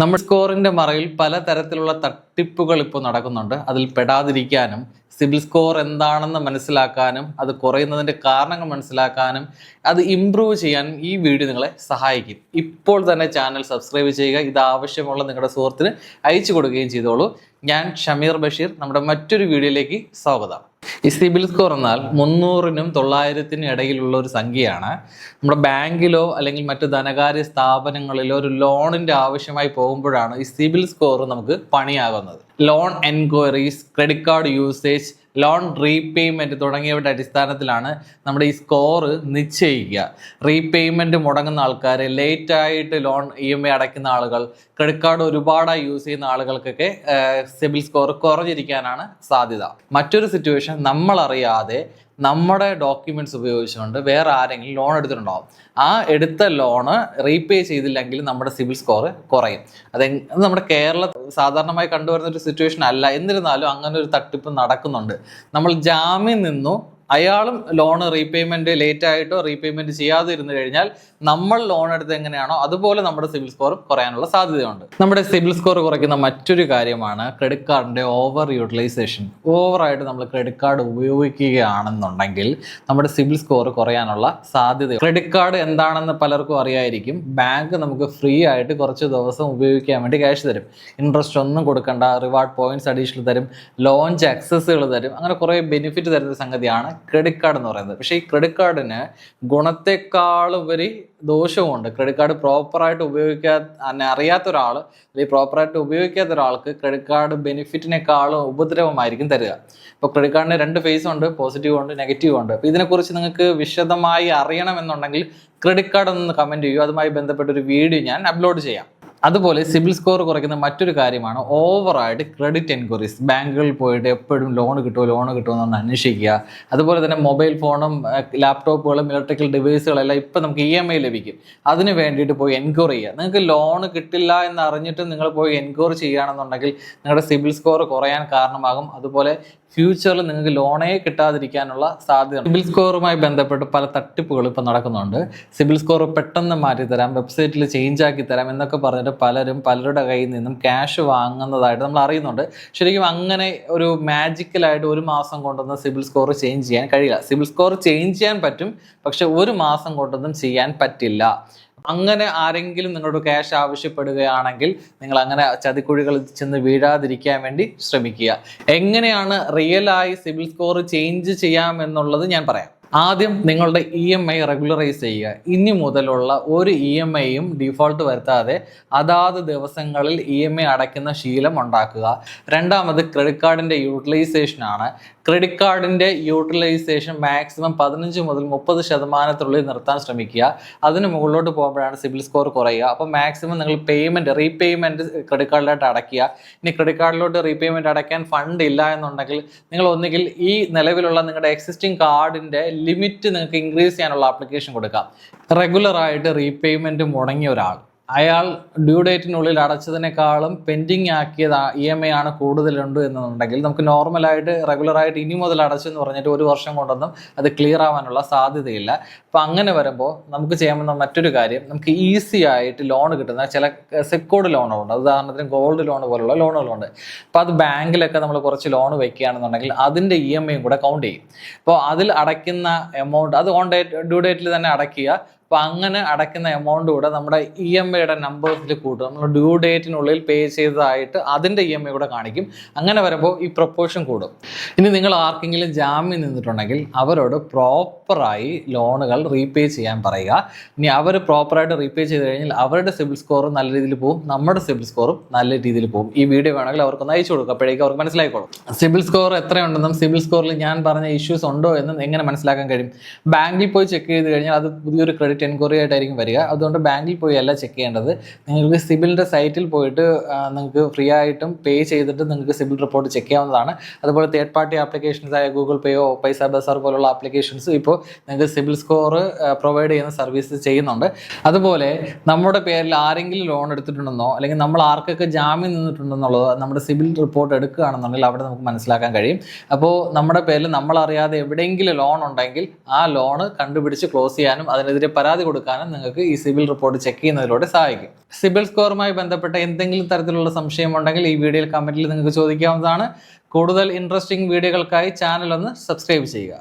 നമ്മുടെ സ്കോറിന്റെ മറയിൽ പലതരത്തിലുള്ള തട്ടിപ്പുകൾ ഇപ്പോൾ നടക്കുന്നുണ്ട്. അതിൽ പെടാതിരിക്കാനും സിബിൽ സ്കോർ എന്താണെന്ന് മനസ്സിലാക്കാനും അത് കുറയുന്നതിന്റെ കാരണങ്ങൾ മനസ്സിലാക്കാനും അത് ഇമ്പ്രൂവ് ചെയ്യാനും ഈ വീഡിയോ നിങ്ങളെ സഹായിക്കും. ഇപ്പോൾ തന്നെ ചാനൽ സബ്സ്ക്രൈബ് ചെയ്യുക. ഇത് ആവശ്യമുള്ള നിങ്ങളുടെ സുഹൃത്തിന് അയച്ചു കൊടുക്കുകയും ചെയ്തോളൂ. ഞാൻ ഷമീർ ബഷീർ. നമ്മുടെ മറ്റൊരു വീഡിയോയിലേക്ക് സ്വാഗതം. ഈ സിബിൽ സ്കോർ എന്നാൽ മുന്നൂറിനും തൊള്ളായിരത്തിനും ഇടയിലുള്ള ഒരു സംഖ്യയാണ്. നമ്മുടെ ബാങ്കിലോ അല്ലെങ്കിൽ മറ്റ് ധനകാര്യ സ്ഥാപനങ്ങളിലോ ഒരു ലോണിന്റെ ആവശ്യമായി പോകുമ്പോഴാണ് ഈ സിബിൽ സ്കോർ നമുക്ക് പണിയാകുന്നത്. Loan enquiries credit card usage loan repayment തുടങ്ങിയവയുടെ അടിസ്ഥാനത്തിലാണ് നമ്മുടെ ഈ സ്കോറ് നിശ്ചയിക്കുക. റീപേയ്മെന്റ് മുടങ്ങുന്ന ആൾക്കാർ ലേറ്റായിട്ട് ലോൺ ഇ എം ഐ അടയ്ക്കുന്ന ആളുകൾ ക്രെഡിറ്റ് കാർഡ് ഒരുപാടായി യൂസ് ചെയ്യുന്ന ആളുകൾക്കൊക്കെ സിബിൽ സ്കോർ കുറഞ്ഞിരിക്കാനാണ് സാധ്യത. മറ്റൊരു സിറ്റുവേഷൻ നമ്മൾ അറിയാതെ നമ്മുടെ ഡോക്യുമെന്റ്സ് ഉപയോഗിച്ചുകൊണ്ട് വേറെ ആരെങ്കിലും ലോൺ എടുത്തിട്ടുണ്ടാവും. ആ എടുത്ത ലോണ് റീപേ ചെയ്തില്ലെങ്കിൽ നമ്മുടെ സിവിൽ സ്കോർ കുറയും. അത് നമ്മുടെ കേരള സാധാരണമായി കണ്ടുവരുന്ന ഒരു സിറ്റുവേഷൻ അല്ല. എന്നിരുന്നാലും അങ്ങനെ ഒരു തട്ടിപ്പ് നടക്കുന്നുണ്ട്. നമ്മൾ ജാമ്യം നിന്നു അയാളും ലോൺ റീപേയ്മെന്റ് ലേറ്റ് ആയിട്ടോ റീപേയ്മെന്റ് ചെയ്യാതെ ഇരുന്ന് കഴിഞ്ഞാൽ നമ്മൾ ലോൺ എടുത്ത് എങ്ങനെയാണോ അതുപോലെ നമ്മുടെ സിബിൽ സ്കോർ കുറയാനുള്ള സാധ്യതയുണ്ട്. നമ്മുടെ സിബിൽ സ്കോർ കുറയ്ക്കുന്ന മറ്റൊരു കാര്യമാണ് ക്രെഡിറ്റ് കാർഡിന്റെ ഓവർ യൂട്ടിലൈസേഷൻ ഓവറായിട്ട് നമ്മൾ ക്രെഡിറ്റ് കാർഡ് ഉപയോഗിക്കുകയാണെന്നുണ്ടെങ്കിൽ നമ്മുടെ സിബിൽ സ്കോർ കുറയാനുള്ള സാധ്യത. ക്രെഡിറ്റ് കാർഡ് എന്താണെന്ന് പലർക്കും അറിയായിരിക്കും. ബാങ്ക് നമുക്ക് ഫ്രീ ആയിട്ട് കുറച്ച് ദിവസം ഉപയോഗിക്കാൻ വേണ്ടി ക്യാഷ് തരും. ഇൻട്രസ്റ്റ് ഒന്നും കൊടുക്കണ്ട റിവാർഡ് പോയിന്റ്സ് അഡീഷണൽ തരും ലോഞ്ച് ആക്സസ്സുകൾ തരും അങ്ങനെ കുറേ ബെനിഫിറ്റ് തരുന്ന സംഗതിയാണ് ക്രെഡിറ്റ് കാർഡ് എന്ന് പറയുന്നത്. പക്ഷേ ഈ ക്രെഡിറ്റ് കാർഡിന് ഗുണത്തെക്കാളുപരി ദോഷവുമുണ്ട്. ക്രെഡിറ്റ് കാർഡ് പ്രോപ്പറായിട്ട് ഉപയോഗിക്കാ അറിയാത്ത ഒരാൾ അല്ലെങ്കിൽ പ്രോപ്പറായിട്ട് ഉപയോഗിക്കാത്ത ഒരാൾക്ക് ക്രെഡിറ്റ് കാർഡ് ബെനിഫിറ്റിനേക്കാളും ഉപദ്രവമായിരിക്കും തരിക. ഇപ്പോൾ ക്രെഡിറ്റ് കാർഡിന് രണ്ട് ഫേസ് ഉണ്ട് പോസിറ്റീവ് ഉണ്ട് നെഗറ്റീവ് ഉണ്ട്. അപ്പോൾ ഇതിനെക്കുറിച്ച് നിങ്ങൾക്ക് വിശദമായി അറിയണമെന്നുണ്ടെങ്കിൽ ക്രെഡിറ്റ് കാർഡ് ഒന്ന് കമന്റ് ചെയ്യൂ. അതുമായി ബന്ധപ്പെട്ട ഒരു വീഡിയോ ഞാൻ അപ്ലോഡ് ചെയ്യാം. അതുപോലെ സിബിൽ സ്കോർ കുറയ്ക്കുന്ന മറ്റൊരു കാര്യമാണ് ഓവറായിട്ട് ക്രെഡിറ്റ് എൻക്വയറീസ് ബാങ്കുകളിൽ പോയിട്ട് എപ്പോഴും ലോൺ കിട്ടുമോ ലോൺ കിട്ടുമോ എന്നൊന്ന് അന്വേഷിക്കുക. അതുപോലെ തന്നെ മൊബൈൽ ഫോണും ലാപ്ടോപ്പുകളും ഇലക്ട്രിക്കൽ ഡിവൈസുകളെല്ലാം ഇപ്പം നമുക്ക് ഇ എം ഐ ലഭിക്കും. അതിന് വേണ്ടിയിട്ട് പോയി എൻക്വയറി ചെയ്യുക. നിങ്ങൾക്ക് ലോൺ കിട്ടില്ല എന്ന് അറിഞ്ഞിട്ട് നിങ്ങൾ പോയി എൻക്വയറി ചെയ്യുകയാണെന്നുണ്ടെങ്കിൽ നിങ്ങളുടെ സിബിൽ സ്കോർ കുറയാൻ കാരണമാകും. അതുപോലെ ഫ്യൂച്ചറിൽ നിങ്ങൾക്ക് ലോണേ കിട്ടാതിരിക്കാനുള്ള സാധ്യത സിബിൽ സ്കോറുമായി ബന്ധപ്പെട്ട് പല തട്ടിപ്പുകളും ഇപ്പം നടക്കുന്നുണ്ട്. സിബിൽ സ്കോർ പെട്ടെന്ന് മാറ്റി തരാം വെബ്സൈറ്റിൽ ചേഞ്ച് ആക്കി തരാം എന്നൊക്കെ പറഞ്ഞിട്ട് പലരും പലരുടെ കയ്യിൽ നിന്നും ക്യാഷ് വാങ്ങുന്നതായിട്ട് നമ്മൾ അറിയുന്നുണ്ട്. ശരിക്കും അങ്ങനെ ഒരു മാജിക്കലായിട്ട് ഒരു മാസം കൊണ്ടൊന്നും സിബിൽ സ്കോർ ചേഞ്ച് ചെയ്യാൻ കഴിയില്ല. സിബിൽ സ്കോർ ചേഞ്ച് ചെയ്യാൻ പറ്റും പക്ഷെ ഒരു മാസം കൊണ്ടൊന്നും ചെയ്യാൻ പറ്റില്ല. അങ്ങനെ ആരെങ്കിലും നിങ്ങളോട് ക്യാഷ് ആവശ്യപ്പെടുകയാണെങ്കിൽ നിങ്ങൾ അങ്ങനെ ചതിക്കുഴികളിൽ ചെന്ന് വീഴാതിരിക്കാൻ വേണ്ടി ശ്രമിക്കുക. എങ്ങനെയാണ് റിയലായി സിവിൽ സ്കോർ ചേഞ്ച് ചെയ്യാം എന്നുള്ളത് ഞാൻ പറയാം. ആദ്യം നിങ്ങളുടെ ഇ എം ഐ റെഗുലറൈസ് ചെയ്യുക. ഇനി മുതലുള്ള ഒരു ഇ എം ഐയും ഡിഫോൾട്ട് വരുത്താതെ അതാത് ദിവസങ്ങളിൽ ഇ എം ഐ അടയ്ക്കുന്ന ശീലം ഉണ്ടാക്കുക. രണ്ടാമത് ക്രെഡിറ്റ് കാർഡിന്റെ യൂട്ടിലൈസേഷൻ ആണ്. ക്രെഡിറ്റ് കാർഡിന്റെ യൂട്ടിലൈസേഷൻ മാക്സിമം പതിനഞ്ച് മുതൽ മുപ്പത് ശതമാനത്തിനുള്ളിൽ നിർത്താൻ ശ്രമിക്കുക. അതിന് മുകളിലോട്ട് പോകുമ്പോഴാണ് സിബിൽ സ്കോർ കുറയുക. അപ്പോൾ മാക്സിമം നിങ്ങൾ പേയ്മെന്റ് റീപേയ്മെന്റ് ക്രെഡിറ്റ് കാർഡിലായിട്ട് അടയ്ക്കുക. ഇനി ക്രെഡിറ്റ് കാർഡിലോട്ട് റീപേയ്മെന്റ് അടയ്ക്കാൻ ഫണ്ട് ഇല്ല എന്നുണ്ടെങ്കിൽ നിങ്ങൾ ഒന്നുകിൽ ഈ നിലവിലുള്ള നിങ്ങളുടെ എക്സിസ്റ്റിംഗ് കാർഡിന്റെ ലിമിറ്റ് നിങ്ങൾക്ക് ഇൻക്രീസ് ചെയ്യാനുള്ള ആപ്ലിക്കേഷൻ കൊടുക്കാം. റെഗുലറായിട്ട് റീപേയ്മെന്റ് മുടങ്ങിയ ഒരാൾ. അയാൾ ഡ്യൂ ഡേറ്റിനുള്ളിൽ അടച്ചതിനേക്കാളും പെൻഡിങ് ആക്കിയത് ഇ എം ഐ ആണ് കൂടുതലുണ്ട് എന്നുണ്ടെങ്കിൽ നമുക്ക് നോർമലായിട്ട് റെഗുലറായിട്ട് ഇനി മുതൽ അടച്ചെന്ന് പറഞ്ഞിട്ട് ഒരു വർഷം കൊണ്ടൊന്നും അത് ക്ലിയർ ആവാനുള്ള സാധ്യതയില്ല. അപ്പം അങ്ങനെ വരുമ്പോൾ നമുക്ക് ചെയ്യാവുന്ന മറ്റൊരു കാര്യം നമുക്ക് ഈസി ആയിട്ട് ലോൺ കിട്ടുന്ന ചില സെക്യൂർഡ് ലോണുകളുണ്ട് ഉദാഹരണത്തിന് ഗോൾഡ് ലോൺ പോലുള്ള ലോണുകളുണ്ട് അപ്പോൾ അത് ബാങ്കിലൊക്കെ നമ്മൾ കുറച്ച് ലോൺ വെക്കുകയാണെന്നുണ്ടെങ്കിൽ അതിന്റെ ഇ എം ഐയും കൂടെ കൗണ്ട് ചെയ്യും. അപ്പോൾ അതിൽ അടയ്ക്കുന്ന എമൗണ്ട് അത് ഓൺ ഡേറ്റ് ഡ്യൂ ഡേറ്റിൽ തന്നെ അടയ്ക്കുക. അപ്പോൾ അങ്ങനെ അടയ്ക്കുന്ന എമൗണ്ട് കൂടെ നമ്മുടെ ഇ എം ഐയുടെ നമ്പേഴ്സിൽ കൂട്ടും. നമ്മൾ ഡ്യൂ ഡേറ്റിനുള്ളിൽ പേ ചെയ്തതായിട്ട് അതിന്റെ ഇ എം ഐ കൂടെ കാണിക്കും. അങ്ങനെ വരുമ്പോൾ ഈ പ്രൊപ്പോർഷൻ കൂടും. ഇനി നിങ്ങൾ ആർക്കെങ്കിലും ജാമ്യം നിന്നിട്ടുണ്ടെങ്കിൽ അവരോട് പ്രോപ്പറായി ലോണുകൾ റീപേ ചെയ്യാൻ പറയുക. ഇനി അവർ പ്രോപ്പറായിട്ട് റീപേ ചെയ്ത് കഴിഞ്ഞാൽ അവരുടെ സിബിൽ സ്കോറും നല്ല രീതിയിൽ പോകും നമ്മുടെ സിബിൽ സ്കോറും നല്ല രീതിയിൽ പോകും ഈ വീഡിയോ വേണമെങ്കിൽ അവർക്കൊന്ന് അയച്ചു കൊടുക്കുക അപ്പോഴേക്കും അവർക്ക് മനസ്സിലായിക്കോളും. സിബിൽ സ്കോർ എത്രയുണ്ടെന്നും സിബിൽ സ്കോറിൽ ഞാൻ പറഞ്ഞ ഇഷ്യൂസ് ഉണ്ടോ എന്നും എങ്ങനെ മനസ്സിലാക്കാൻ കഴിയും? ബാങ്കിൽ പോയി ചെക്ക് ചെയ്ത് കഴിഞ്ഞാൽ അത് പുതിയൊരു ക്രെഡിറ്റ് എൻക്വയറി ആയിട്ടായിരിക്കും വരിക. അതുകൊണ്ട് ബാങ്കിൽ പോയി അല്ല ചെക്ക് ചെയ്യേണ്ടത്. നിങ്ങൾക്ക് സിബിലിന്റെ സൈറ്റിൽ പോയിട്ട് നിങ്ങൾക്ക് ഫ്രീ ആയിട്ടും പേ ചെയ്തിട്ട് നിങ്ങൾക്ക് സിബിൽ റിപ്പോർട്ട് ചെക്ക് ചെയ്യാവുന്നതാണ്. അതുപോലെ തേർഡ് പാർട്ടി ആപ്ലിക്കേഷൻസ് ആയ ഗൂഗിൾ പേയോ പൈസ ബസാർ പോലുള്ള ആപ്ലിക്കേഷൻസ് ഇപ്പോൾ നിങ്ങൾക്ക് സിബിൽ സ്കോർ പ്രൊവൈഡ് ചെയ്യുന്ന സർവീസ് ചെയ്യുന്നുണ്ട്. അതുപോലെ നമ്മുടെ പേരിൽ ആരെങ്കിലും ലോൺ എടുത്തിട്ടുണ്ടെന്നോ അല്ലെങ്കിൽ നമ്മൾ ആർക്കൊക്കെ ജാമ്യം നിന്നിട്ടുണ്ടെന്നുള്ളത് നമ്മുടെ സിബിൽ റിപ്പോർട്ട് എടുക്കുകയാണെന്നുണ്ടെങ്കിൽ അവിടെ നമുക്ക് മനസ്സിലാക്കാൻ കഴിയും. അപ്പോൾ നമ്മുടെ പേരിൽ നമ്മൾ അറിയാതെ എവിടെയെങ്കിലും ലോൺ ഉണ്ടെങ്കിൽ ആ ലോണ് കണ്ടുപിടിച്ച് ക്ലോസ് ചെയ്യാനും അതിനെതിരെ പരാതി പരാതി കൊടുക്കാനും നിങ്ങൾക്ക് ഈ സിബിൽ റിപ്പോർട്ട് ചെക്ക് ചെയ്യുന്നതിലൂടെ സഹായിക്കും. സിബിൽ സ്കോറുമായി ബന്ധപ്പെട്ട എന്തെങ്കിലും തരത്തിലുള്ള സംശയം ഉണ്ടെങ്കിൽ ഈ വീഡിയോയിൽ കമന്റിൽ നിങ്ങൾക്ക് ചോദിക്കാവുന്നതാണ്. കൂടുതൽ ഇൻട്രസ്റ്റിംഗ് വീഡിയോകൾക്കായി ചാനൽ ഒന്ന് സബ്സ്ക്രൈബ് ചെയ്യുക.